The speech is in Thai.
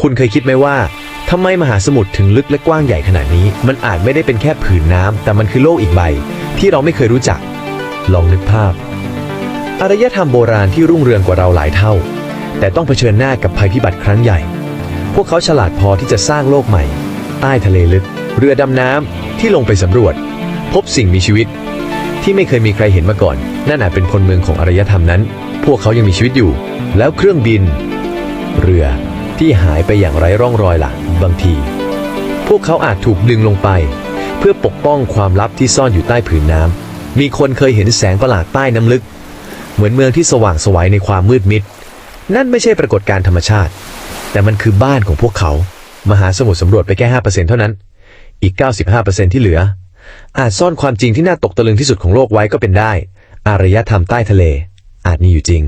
คุณเคยคิดไหมว่าทำไมมหาสมุทรถึงลึกและกว้างใหญ่ขนาดนี้ มันอาจไม่ได้เป็นแค่ผืนน้ำแต่มันคือโลกอีกใบ ที่เราไม่เคยรู้จัก ลองนึกภาพ อารยธรรมโบราณที่รุ่งเรืองกว่าเราหลายเท่า แต่ต้องเผชิญหน้ากับภัยพิบัติครั้งใหญ่ พวกเขาฉลาดพอที่จะสร้างโลกใหม่ ใต้ทะเลลึก เรือดำน้ำที่ลงไปสำรวจ พบสิ่งมีชีวิต ที่ไม่เคยมีใครเห็นมาก่อนนั่นอาจเป็นพลเมืองของอารยธรรมนั้น พวกเขายังมีชีวิตอยู่ แล้วเครื่องบิน เรือ ที่หายไปอย่างไร้ร่องรอยล่ะ บางที พวกเขาอาจถูกดึงลงไป เพื่อปกป้องความลับที่ซ่อนอยู่ใต้ผืนน้ำมีคนเคยเห็นแสงประหลาดใต้น้ำลึก เหมือนเมืองที่สว่างสวัยในความมืดมิด นั่นไม่ใช่ปรากฏการณ์ธรรมชาติ แต่มันคือบ้านของพวกเขา มหาสมุทรสำรวจไปแค่5%เท่านั้น อีก 95%ที่เหลือ อาจซ่อนความจริงที่น่าตกตะลึงที่สุดของโลกไว้ก็เป็นได้ อารยธรรมใต้ทะเล อาจมีอยู่จริง